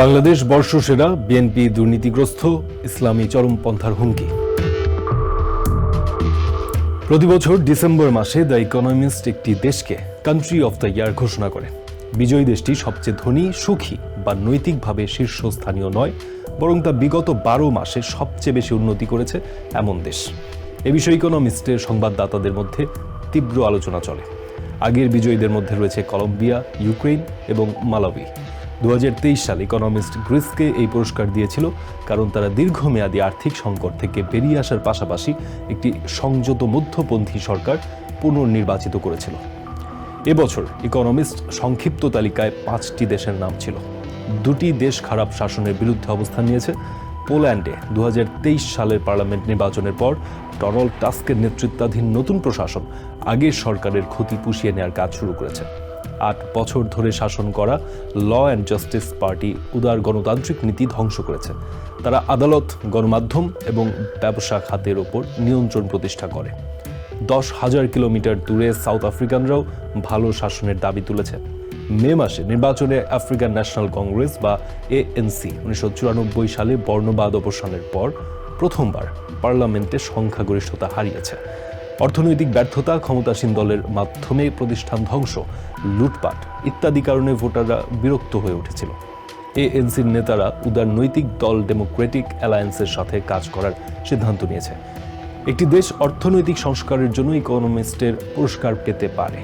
বাংলাদেশ বর্ষসেরা বিএনপি দুর্নীতিগ্রস্ত, ইসলামী চরমপন্থার হুমকি। প্রতি বছর ডিসেম্বর মাসে দ্য ইকোনমিস্ট একটি দেশকে কান্ট্রি অফ দ্য ইয়ার ঘোষণা করে। বিজয়ী দেশটি সবচেয়ে ধনী, সুখী বা নৈতিকভাবে শীর্ষস্থানীয় নয়, বরং তা বিগত বারো মাসে সবচেয়ে বেশি উন্নতি করেছে এমন দেশ। এ বিষয়ে ইকোনমিস্টের সংবাদদাতাদের মধ্যে তীব্র আলোচনা চলে। আগের বিজয়ীদের মধ্যে রয়েছে কলম্বিয়া ইউক্রেন এবং মালাউই দু সালে ইকোনমিস্ট গ্রিসকে এই পুরস্কার দিয়েছিল কারণ তারা দীর্ঘমেয়াদী আর্থিক সংকট থেকে বেরিয়ে আসার পাশাপাশি একটি সংযত মধ্যপন্থী সরকার পুনর্নির্বাচিত করেছিল। এবছর ইকোনমিস্ট সংক্ষিপ্ত তালিকায় পাঁচটি দেশের নাম ছিল। দুটি দেশ খারাপ শাসনের বিরুদ্ধে অবস্থান নিয়েছে। পোল্যান্ডে দু হাজার তেইশ সালের পার্লামেন্ট নির্বাচনের পর ডোনাল্ড টাস্কের নেতৃত্বাধীন নতুন প্রশাসন আগের সরকারের ক্ষতি পুষিয়ে নেওয়ার কাজ শুরু করেছে। আট বছর ধরে শাসন করা ল অ্যান্ড জাস্টিস পার্টি উদার গণতান্ত্রিক নীতি ধ্বংস করেছে। তারা আদালত, গণমাধ্যম এবং ব্যবসা খাতের ওপর নিয়ন্ত্রণ প্রতিষ্ঠা করে। দশ হাজার কিলোমিটার দূরে সাউথ আফ্রিকানরাও ভালো শাসনের দাবি তুলেছে। মে মাসে নির্বাচনে আফ্রিকান ন্যাশনাল কংগ্রেস বা এএনসি উনিশশো চুরানব্বই সালে বর্ণবাদ অবসানের পর প্রথমবার পার্লামেন্টে সংখ্যাগরিষ্ঠতা হারিয়েছে। অর্থনৈতিক ব্যর্থতা, ক্ষমতাসীন দলের মাধ্যমে প্রতিষ্ঠান ধ্বংস, লুটপাট ইত্যাদি কারণে ভোটাররা বিরক্ত হয়ে উঠেছিল। এএনসির নেতারা উদার নৈতিক দল ডেমোক্রেটিক অ্যালায়েন্সের সাথে কাজ করার সিদ্ধান্ত নিয়েছে। একটি দেশ অর্থনৈতিক সংস্কারের জন্য ইকোনমিস্টের পুরস্কার পেতে পারে।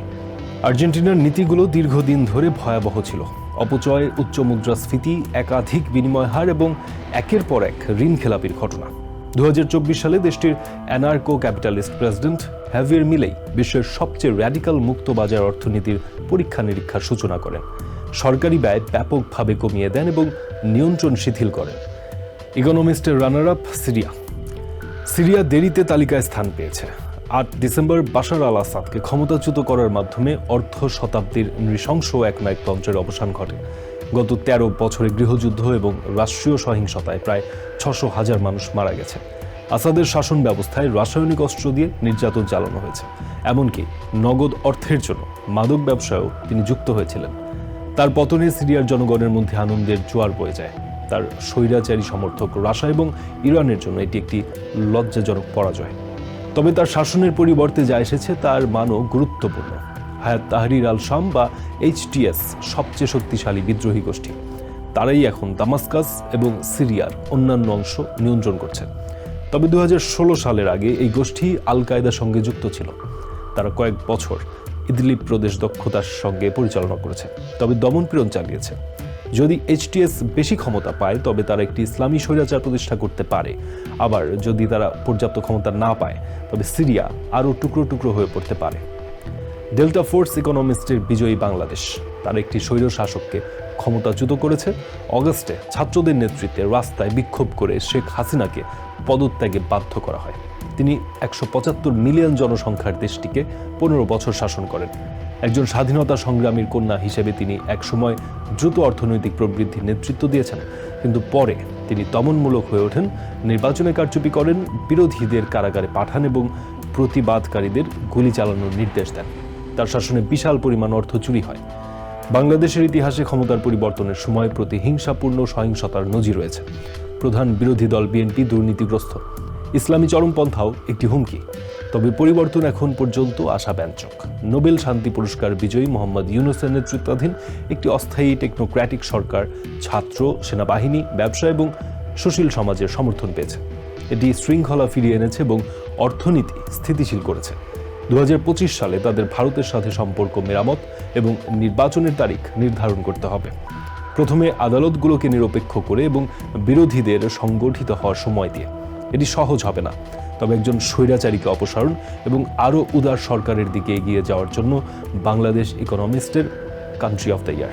আর্জেন্টিনার নীতিগুলো দীর্ঘদিন ধরে ভয়াবহ ছিল। অপচয় উচ্চ মুদ্রাস্ফীতি, একাধিক বিনিময় হার এবং একের পর এক ঋণ খেলাপির ঘটনা। দুহাজার চব্বিশ সালে দেশটির অ্যানার্কো ক্যাপিটালিস্ট প্রেসিডেন্ট হ্যাভিয়ার মিলেই বিশ্বের সবচেয়ে র্যাডিক্যাল মুক্ত বাজার অর্থনীতির পরীক্ষা নিরীক্ষার সূচনা করেন। সরকারি ব্যয় ব্যাপকভাবে কমিয়ে দেন এবং নিয়ন্ত্রণ শিথিল করেন। ইকোনমিস্টের রানার আপ সিরিয়া। সিরিয়া দেরিতে তালিকায় স্থান পেয়েছে। আট ডিসেম্বর বাশার আল আসাদকে ক্ষমতাচ্যুত করার মাধ্যমে অর্ধ শতাব্দীর নৃশংস একনায়কতন্ত্রের অবসান ঘটে। গত তেরো বছরে গৃহযুদ্ধ এবং রাষ্ট্রীয় সহিংসতায় প্রায় ছশো হাজার মানুষ মারা গেছে। আসাদের শাসন ব্যবস্থায় রাসায়নিক অস্ত্র দিয়ে নির্যাতন চালানো হয়েছে। এমনকি নগদ অর্থের জন্য মাদক ব্যবসায়ও তিনি যুক্ত হয়েছিলেন। তার পতনে সিরিয়ার জনগণের মধ্যে আনন্দের জোয়ার বয়ে যায়। তার স্বৈরাচারী সমর্থক রাশা এবং ইরানের জন্য এটি একটি লজ্জাজনক পরাজয়। তবে তার শাসনের পরিবর্তে যা এসেছে তার মানও গুরুত্বপূর্ণ। হায়াত তাহরির আল শাম বা এইচটিএস সবচেয়ে শক্তিশালী বিদ্রোহী গোষ্ঠী। তারাই এখন দামাস্কাস এবং সিরিয়ার অন্যান্য অংশ নিয়ন্ত্রণ করছে তবে দু হাজার ষোলো সালের আগে এই গোষ্ঠী আল কায়দার সঙ্গে যুক্ত ছিল। তারা কয়েক বছর ইদলিপ প্রদেশ দক্ষতার সঙ্গে পরিচালনা করেছে, তবে দমনপীড়ন চালিয়েছে। যদি এইচটিএস বেশি ক্ষমতা পায়, তবে তারা একটি ইসলামী স্বৈরাচার প্রতিষ্ঠা করতে পারে। আবার যদি তারা পর্যাপ্ত ক্ষমতা না পায়, তবে সিরিয়া আরও টুকরো টুকরো হয়ে পড়তে পারে। ডেল্টা ফোর্স ইকোনমিস্টের বিজয়ী বাংলাদেশ। তার একটি স্বৈর শাসককে ক্ষমতাচ্যুত করেছে। অগস্টে ছাত্রদের নেতৃত্বে রাস্তায় বিক্ষোভ করে শেখ হাসিনাকে পদত্যাগে বাধ্য করা হয়। তিনি একশো পঁচাত্তর মিলিয়ন জনসংখ্যার দেশটিকে পনেরো বছর শাসন করেন। একজন স্বাধীনতা সংগ্রামীর কন্যা হিসেবে তিনি একসময় দ্রুত অর্থনৈতিক প্রবৃদ্ধির নেতৃত্ব দিয়েছেন। কিন্তু পরে তিনি দমনমূলক হয়ে ওঠেন, নির্বাচনে কারচুপি করেন, বিরোধীদের কারাগারে পাঠান এবং প্রতিবাদকারীদের গুলি চালানোর নির্দেশ দেন। তার শাসনে বিশাল পরিমাণ অর্থ চুরি হয়। বাংলাদেশের ইতিহাসে ক্ষমতার পরিবর্তনের সময় প্রতিহিংসাপূর্ণ সহিংসতার নজির রয়েছে। প্রধান বিরোধী দল বিএনপি দুর্নীতিগ্রস্ত। ইসলামী চরমপন্থাও একটি হুমকি। তবে পরিবর্তন এখন পর্যন্ত আশাব্যঞ্জক। নোবেল শান্তি পুরস্কার বিজয়ী মোহাম্মদ ইউনুসের নেতৃত্বাধীন একটি অস্থায়ী টেকনোক্র্যাটিক সরকার ছাত্র, সেনাবাহিনী, ব্যবসা এবং সুশীল সমাজের সমর্থন পেয়েছে। এটি শৃঙ্খলা ফিরিয়ে এনেছে এবং অর্থনীতি স্থিতিশীল করেছে। দু হাজার পঁচিশ সালে তাদের ভারতের সাথে সম্পর্ক মেরামত এবং নির্বাচনের তারিখ নির্ধারণ করতে হবে। প্রথমে আদালতগুলোকে নিরপেক্ষ করে এবং বিরোধীদের সংগঠিত হওয়ার সময় দিয়ে। এটি সহজ হবে না। তবে একজন স্বৈরাচারীকে অপসারণ এবং আরও উদার সরকারের দিকে এগিয়ে যাওয়ার জন্য Bangladesh ইকোনমিস্টের country of the year